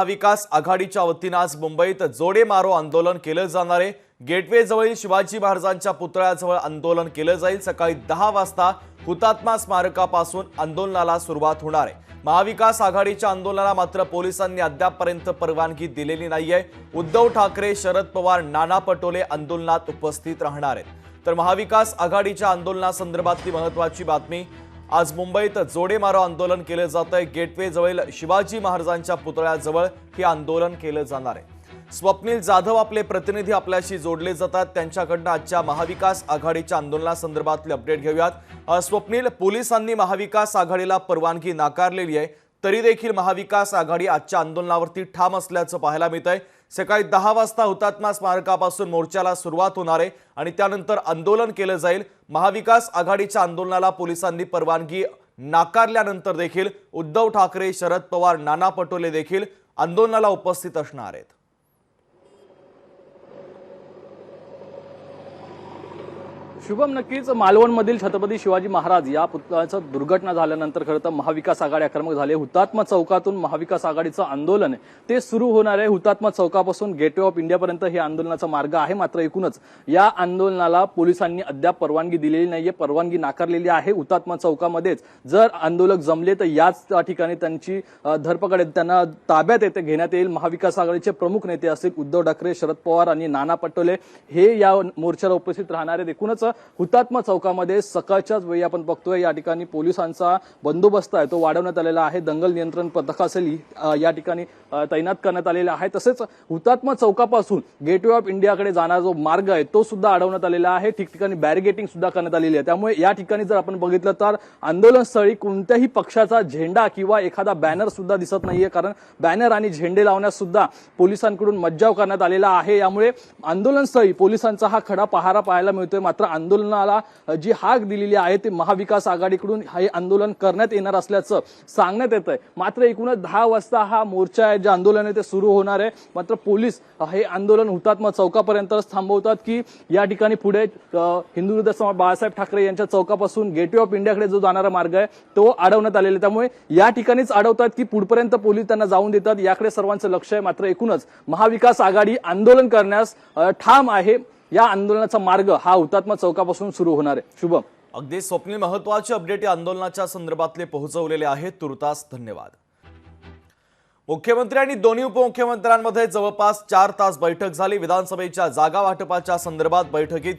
महाविकास आघाडीच्या वतीनं आज मुंबईत जोडे मारो आंदोलन केलं जाणार आहे. गेटवे जवळील शिवाजी महाराजांच्या पुतळ्याजवळ आंदोलन केलं जाईल. सकाळी दहा वाजता हुतात्मा स्मारकापासून आंदोलनाला सुरुवात होणार आहे. महाविकास आघाडीच्या आंदोलनाला मात्र पोलिसांनी अद्यापपर्यंत परवानगी दिलेली नाहीये. उद्धव ठाकरे शरद पवार नाना पटोले आंदोलनात उपस्थित राहणार आहेत. तर महाविकास आघाडीच्या आंदोलनासंदर्भातली महत्वाची बातमी आज मुंबईत जोडे मारो आंदोलन केलं जात आहे गेटवे शिवाजी महाराजांच्या पुतळ्याजवळ हे आंदोलन केलं जाणार आहे. स्वप्नील जाधव आपले प्रतिनिधी आपल्याशी जोडले जातात. त्यांच्याकडनं आजच्या महाविकास आघाडीच्या आंदोलनासंदर्भातले अपडेट घेऊयात. स्वप्नील पोलिसांनी महाविकास आघाडीला परवानगी नाकारलेली आहे. तरी देखील महाविकास आघाडी आजच्या आंदोलनावरती ठाम असल्याचं पाहायला मिळत आहे सकाळी दहा वाजता हुतात्मा स्मारकापासून मोर्चाला सुरुवात होणार आहे आणि त्यानंतर आंदोलन केलं जाईल. महाविकास आघाडीच्या आंदोलनाला पोलिसांनी परवानगी नाकारल्यानंतर देखील उद्धव ठाकरे शरद पवार नाना पटोले देखील आंदोलनाला उपस्थित असणार आहेत. शुभम नक्कीच मालवणमधील छत्रपती शिवाजी महाराज या पुतळ्याचं दुर्घटना झाल्यानंतर खरं तर महाविकास आघाडी आक्रमक झाले. हुतात्मा चौकातून महाविकास आघाडीचं आंदोलन ते सुरू होणार आहे. हुतात्मा चौकापासून गेटवे ऑफ इंडियापर्यंत हे आंदोलनाचा मार्ग आहे. मात्र एकूणच या आंदोलनाला पोलिसांनी अद्याप परवानगी दिलेली नाहीये परवानगी नाकारलेली आहे. हुतात्मा चौकामध्येच जर आंदोलक जमले तर याच त्या ठिकाणी त्यांची धरपकड त्यांना ताब्यात येते घेण्यात येईल. महाविकास आघाडीचे प्रमुख नेते असतील उद्धव ठाकरे शरद पवार आणि नाना पटोले हे या मोर्चाला उपस्थित राहणार आहेत. एकूणच हुतात्मा चौकामध्ये सकाळच्याच वेळी आपण बघतोय या ठिकाणी पोलिसांचा बंदोबस्त आहे तो वाढवण्यात आलेला आहे. दंगल नियंत्रण पथक असेल या ठिकाणी तैनात करण्यात आलेला आहे. तसेच हुतात्मा चौकापासून गेटवे ऑफ इंडियाकडे जाणारा जो मार्ग आहे तो सुद्धा अडवण्यात आलेला आहे. ठिकठिकाणी बॅरिगेटिंग सुद्धा करण्यात आलेली आहे. त्यामुळे या ठिकाणी जर आपण बघितलं तर आंदोलनस्थळी कोणत्याही पक्षाचा झेंडा किंवा एखादा बॅनर सुद्धा दिसत नाहीये. कारण बॅनर आणि झेंडे लावण्यास सुद्धा पोलिसांकडून मज्जाव करण्यात आलेला आहे. यामुळे आंदोलनस्थळी पोलिसांचा हा खडा पहारा पाहायला मिळतोय. मात्र आंदोलनाला जी हाक दिलेली आहे ते महाविकास आघाडीकडून हे आंदोलन करण्यात येणार असल्याचं सांगण्यात येत आहे मात्र एकूणच दहा वाजता हा मोर्चा आहे जे आंदोलन आहे ते सुरू होणार आहे. मात्र पोलीस हे आंदोलन हुतात्मा चौकापर्यंतच थांबवतात की या ठिकाणी पुढे हिंदू हृदय बाळासाहेब ठाकरे यांच्या चौकापासून गेटवे ऑफ इंडियाकडे जो जाणारा मार्ग आहे तो अडवण्यात आलेला आहे. त्यामुळे या ठिकाणीच अडवतात की पुढपर्यंत पोलीस त्यांना जाऊन देतात. याकडे सर्वांचं लक्ष आहे. मात्र एकूणच महाविकास आघाडी आंदोलन करण्यास ठाम आहे. या आंदोलनाचा मार्ग हा हुतात्मा चौकापासून सुरू होणार आहे. शुभम. अगदी स्वप्नील महत्त्वाचे अपडेट या आंदोलनाच्या संदर्भातले पोहोचवलेले आहेत. तुर्तास धन्यवाद. मुख्यमंत्री आणि दोन्ही उपमुख्यमंत्र्यांमध्ये जवळपास चार तास बैठक झाली. विधानसभेच्या जागा वाटपाच्या संदर्भात बैठकीत